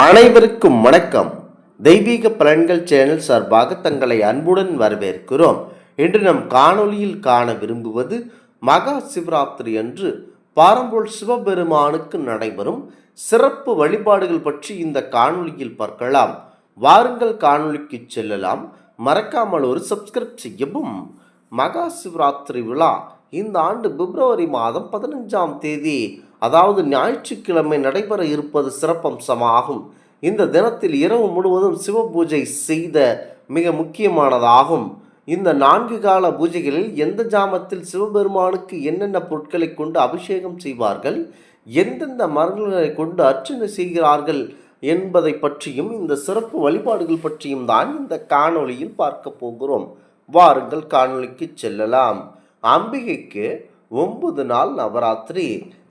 அனைவருக்கும் வணக்கம். தெய்வீக பலன்கள் சேனல் சார்பாக தங்களை அன்புடன் வரவேற்கிறோம். இன்று நம் காணொளியில் காண விரும்புவது மகா சிவராத்திரி அன்று பாரம்போல் சிவபெருமானுக்கு நடைபெறும் சிறப்பு வழிபாடுகள் பற்றி இந்த காணொளியில் பார்க்கலாம். வாருங்கள் காணொளிக்கு செல்லலாம். மறக்காமல் ஒரு சப்ஸ்கிரைப் செய்யவும். மகா சிவராத்திரி விழா இந்த ஆண்டு பிப்ரவரி மாதம் பதினஞ்சாம் தேதி அதாவது ஞாயிற்றுக்கிழமை நடைபெற இருப்பது சிறப்பம்சமாகும். இந்த தினத்தில் இரவு முழுவதும் சிவ பூஜை செய்த மிக முக்கியமானதாகும். இந்த நான்கு கால பூஜைகளில் எந்த ஜாமத்தில் சிவபெருமானுக்கு என்னென்ன பொருட்களை கொண்டு அபிஷேகம் செய்வார்கள் எந்தெந்த மரங்களை கொண்டு அர்ச்சனை செய்கிறார்கள் என்பதை பற்றியும் இந்த சிறப்பு வழிபாடுகள் பற்றியும் தான் இந்த காணொளியில் பார்க்க போகிறோம். வாருங்கள் காணொளிக்கு செல்லலாம். அம்பிகைக்கு ஒன்பது நாள் நவராத்திரி.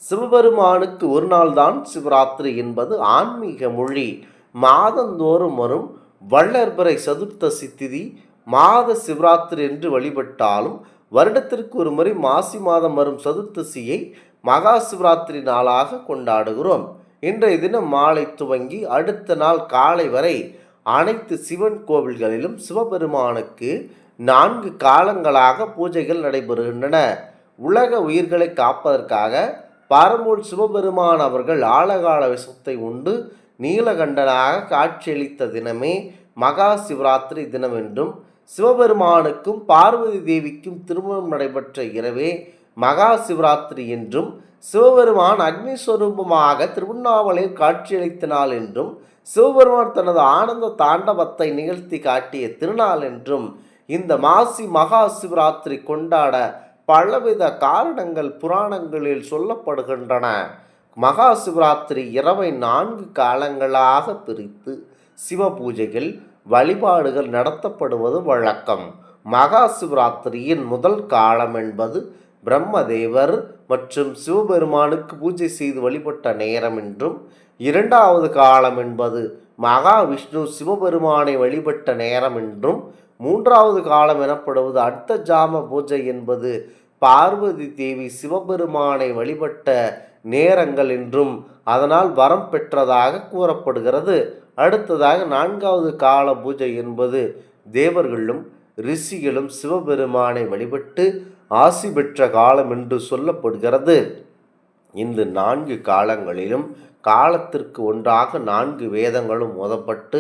சிவபெருமானுக்கு ஒரு நாள் தான் சிவராத்திரி என்பது ஆன்மீக மொழி. மாதந்தோறும் வரும் வள்ளற்பரை சதுர்த்தசி திதி மாத சிவராத்திரி என்று வழிபட்டாலும் வருடத்திற்கு ஒரு முறை மாசி மாதம் வரும் சதுர்த்தசியை மகா சிவராத்திரி நாளாக கொண்டாடுகிறோம். இன்றைய தினம் மாலை துவங்கி அடுத்த நாள் காலை வரை அனைத்து சிவன் கோவில்களிலும் சிவபெருமானுக்கு நான்கு காலங்களாக பூஜைகள் நடைபெறுகின்றன. உலக உயிர்களை காப்பதற்காக பரம்பூர் சிவபெருமான் அவர்கள் ஆழகால விஷத்தை உண்டு நீலகண்டனாக காட்சியளித்த தினமே மகா சிவராத்திரி தினம் என்றும் சிவபெருமானுக்கும் பார்வதி தேவிக்கும் திருமணம் நடைபெற்ற இரவே மகா சிவராத்திரி என்றும் சிவபெருமான் அக்னிஸ்வரூபமாக திருவண்ணாமலையில் காட்சியளித்த நாள் என்றும் சிவபெருமான் தனது ஆனந்த தாண்டவத்தை நிகழ்த்தி காட்டிய திருநாள் என்றும் இந்த மாசி மகா சிவராத்திரி கொண்டாட பலவித காரணங்கள் புராணங்களில் சொல்லப்படுகின்றன. மகா சிவராத்திரி இரவை நான்கு காலங்களாக பிரித்து சிவ பூஜைகள் வழிபாடுகள் நடத்தப்படுவது வழக்கம். மகா சிவராத்திரியின் முதல் காலம் என்பது பிரம்மதேவர் மற்றும் சிவபெருமானுக்கு பூஜை செய்து வழிபட்ட நேரம் என்றும் இரண்டாவது காலம் என்பது மகாவிஷ்ணு சிவபெருமானை வழிபட்ட நேரம் என்றும் மூன்றாவது காலம் எனப்படுவது அடுத்த ஜாம பூஜை என்பது பார்வதி தேவி சிவபெருமானை வழிபட்ட நேரங்கள் என்றும் அதனால் வரம் பெற்றதாக கூறப்படுகிறது. அடுத்ததாக நான்காவது கால பூஜை என்பது தேவர்களும் ரிஷிகளும் சிவபெருமானை வழிபட்டு ஆசி பெற்ற காலம் என்று சொல்லப்படுகிறது. இந்த நான்கு காலங்களிலும் காலத்திற்கு ஒன்றாக நான்கு வேதங்களும் ஓதப்பட்டு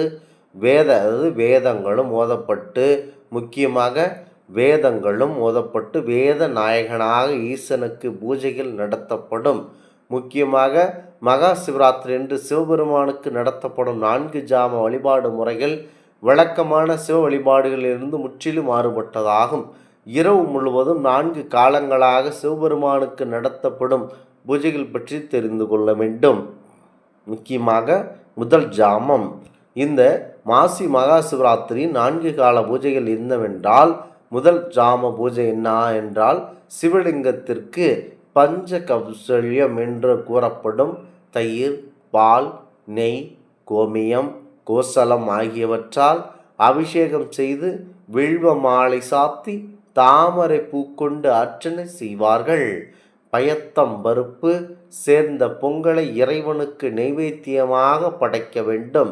வேத அதாவது வேதங்களும் ஓதப்பட்டு முக்கியமாக வேதங்களும் ஓதப்பட்டு வேத நாயகனாக ஈசனுக்கு பூஜைகள் நடத்தப்படும். முக்கியமாக மகா சிவராத்திரி என்று சிவபெருமானுக்கு நடத்தப்படும் நான்கு ஜாம வழிபாடு முறைகள் வழக்கமான சிவ வழிபாடுகளிலிருந்து முற்றிலும் மாறுபட்டதாகும். இரவு முழுவதும் நான்கு காலங்களாக சிவபெருமானுக்கு நடத்தப்படும் பூஜைகள் பற்றி தெரிந்து கொள்ள வேண்டும். முக்கியமாக முதல் ஜாமம். இந்த மாசி மகா சிவராத்திரி நான்கு கால பூஜைகள் என்னவென்றால் முதல் ஜாம பூஜை என்ன என்றால் சிவலிங்கத்திற்கு பஞ்ச கௌசல்யம் என்று கூறப்படும் தயிர் பால் நெய் கோமியம் கோசலம் ஆகியவற்றால் அபிஷேகம் செய்து வில்வ மாலை சாத்தி தாமரை பூக்கொண்டு அர்ச்சனை செய்வார்கள். பயத்தம் பருப்பு சேர்ந்த பொங்கலை இறைவனுக்கு நைவேத்தியமாக படைக்க வேண்டும்.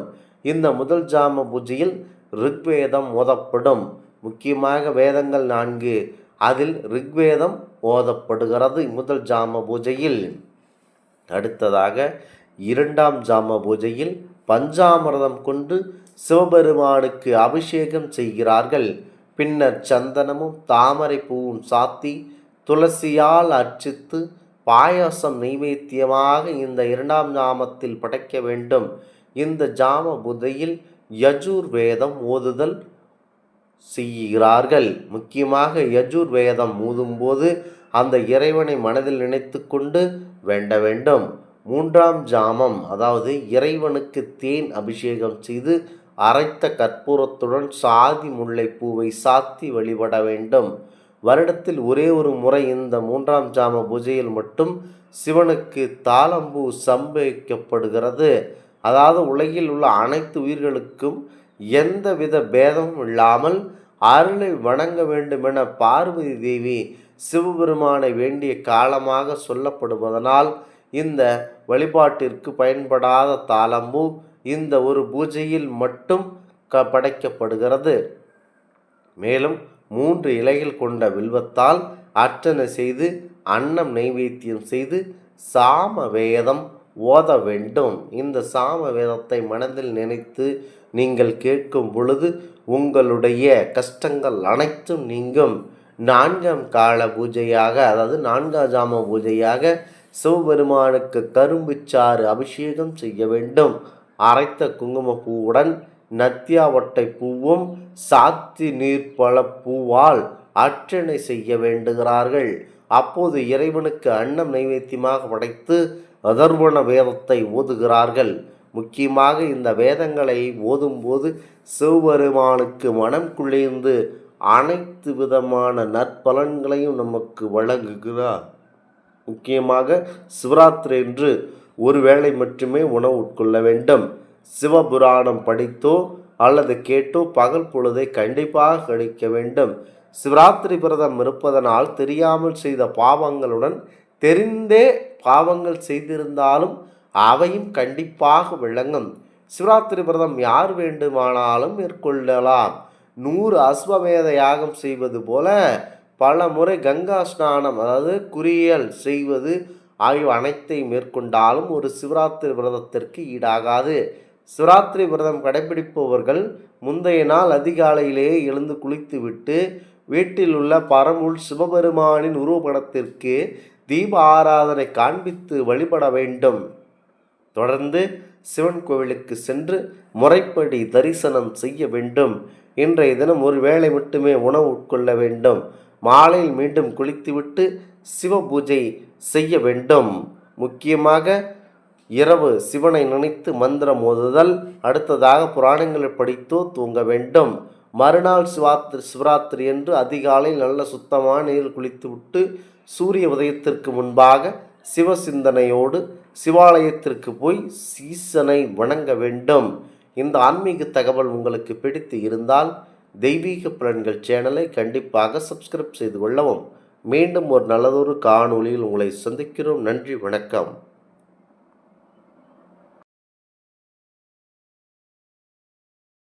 இந்த முதல் ஜாம பூஜையில் ரிக்வேதம் ஓதப்படும். முக்கியமாக வேதங்கள் நான்கு. அதில் ரிக்வேதம் ஓதப்படுகிறது முதல் ஜாம பூஜையில். அடுத்ததாக இரண்டாம் ஜாம பூஜையில் பஞ்சாமிரதம் கொண்டு சிவபெருமானுக்கு அபிஷேகம் செய்கிறார்கள். பின்னர் சந்தனமும் தாமரை பூவும் சாத்தி துளசியால் அர்ச்சித்து பாயாசம் நைவேத்தியமாக இந்த இரண்டாம் ஜாமத்தில் படைக்க வேண்டும். இந்த ஜாம புதையில் யஜூர் வேதம் ஓதுதல் செய்கிறார்கள். முக்கியமாக யஜூர் வேதம் ஊதும்போது அந்த இறைவனை மனதில் நினைத்து கொண்டு வேண்ட வேண்டும். மூன்றாம் ஜாமம் அதாவது இறைவனுக்கு தேன் அபிஷேகம் செய்து அரைத்த கற்பூரத்துடன் சாதி முல்லைப்பூவை சாத்தி வழிபட வேண்டும். வருடத்தில் ஒரே ஒரு முறை இந்த மூன்றாம் ஜாம பூஜையில் மட்டும் சிவனுக்கு தாளம்பூ சம்பவிக்கப்படுகிறது. அதாவது உலகில் உள்ள அனைத்து உயிர்களுக்கும் எந்தவித பேதமும் இல்லாமல் அருளை வணங்க வேண்டுமென பார்வதி தேவி சிவபெருமானை வேண்டிய காலமாக சொல்லப்படுவதனால் இந்த வழிபாட்டிற்கு பயன்படாத தாளம்பூ இந்த ஒரு பூஜையில் மட்டும் க படைக்கப்படுகிறது. மேலும் மூன்று இலைகள் கொண்ட வில்வத்தால் அர்ச்சனை செய்து அன்னம் நைவேத்தியம் செய்து சாம வேதம் ஓத வேண்டும். இந்த சாம வேதத்தை மனதில் நினைத்து நீங்கள் கேட்கும் பொழுது உங்களுடைய கஷ்டங்கள் அனைத்தும் நீங்கும். நான்காம் கால பூஜையாக அதாவது நான்காம் ஜாம பூஜையாக சிவபெருமானுக்கு கரும்புச்சாறு அபிஷேகம் செய்ய வேண்டும். அரைத்த குங்குமப்பூவுடன் நத்தியாவட்டை பூவும் சாத்தி நீர்ப்பழ பூவால் அர்ச்சனை செய்ய வேண்டுகிறார்கள். அப்போது இறைவனுக்கு அன்னம் நைவேத்தியமாக படைத்து அதர்வண வேதத்தை ஓதுகிறார்கள். முக்கியமாக இந்த வேதங்களை ஓதும்போது சிவபெருமானுக்கு மனம் குளிர்ந்து அனைத்து விதமான நற்பலன்களையும் நமக்கு வழங்குகிறார். முக்கியமாக சிவராத்திரி என்று ஒரு வேளை மட்டுமே உணவு உட்கொள்ள வேண்டும். சிவபுராணம் படித்தோ அல்லது கேட்டோ பகல் பொழுதை கண்டிப்பாக கழிக்க வேண்டும். சிவராத்திரி விரதம் இருப்பதனால் தெரியாமல் செய்த பாவங்களுடன் தெரிந்தே பாவங்கள் செய்திருந்தாலும் அவையும் கண்டிப்பாக விளங்கும். சிவராத்திரி விரதம் யார் வேண்டுமானாலும் மேற்கொள்ளலாம். நூறு அஸ்வமேத யாகம் செய்வது போல பல முறை கங்கா ஸ்நானம் அதாவது குறியல் செய்வது ஆகிய அனைத்தையும் மேற்கொண்டாலும் ஒரு சிவராத்திரி விரதத்திற்கு ஈடாகாது. சிவராத்திரி விரதம் கடைபிடிப்பவர்கள் முந்தைய நாள் அதிகாலையிலேயே எழுந்து குளித்துவிட்டு வீட்டில் உள்ள பரமுள் சிவபெருமானின் உருவப்படத்திற்கு தீப ஆராதனை காண்பித்து வழிபட வேண்டும். தொடர்ந்து சிவன் கோவிலுக்கு சென்று முறைப்படி தரிசனம் செய்ய வேண்டும். இன்றைய தினம் ஒரு வேளை மட்டுமே உணவு உட்கொள்ள வேண்டும். மாலையில் மீண்டும் குளித்துவிட்டு சிவ பூஜை செய்ய வேண்டும். முக்கியமாக இரவு சிவனை நினைத்து மந்திரம் ஓதுதல் அடுத்ததாக புராணங்களை படித்தோ தூங்க வேண்டும். மறுநாள் சிவாத்திரி சிவராத்திரி என்று அதிகாலை நல்ல சுத்தமான நீரில் குளித்துவிட்டு சூரிய உதயத்திற்கு முன்பாக சிவ சிந்தனையோடு சிவாலயத்திற்கு போய் சீசனை வணங்க வேண்டும். இந்த ஆன்மீக தகவல் உங்களுக்கு பிடித்து இருந்தால் தெய்வீக பலன்கள் சேனலை கண்டிப்பாக சப்ஸ்கிரைப் செய்து கொள்ளவும். மீண்டும் ஒரு நல்லதொரு காணொளியில் உங்களை சந்திக்கிறோம். நன்றி வணக்கம்.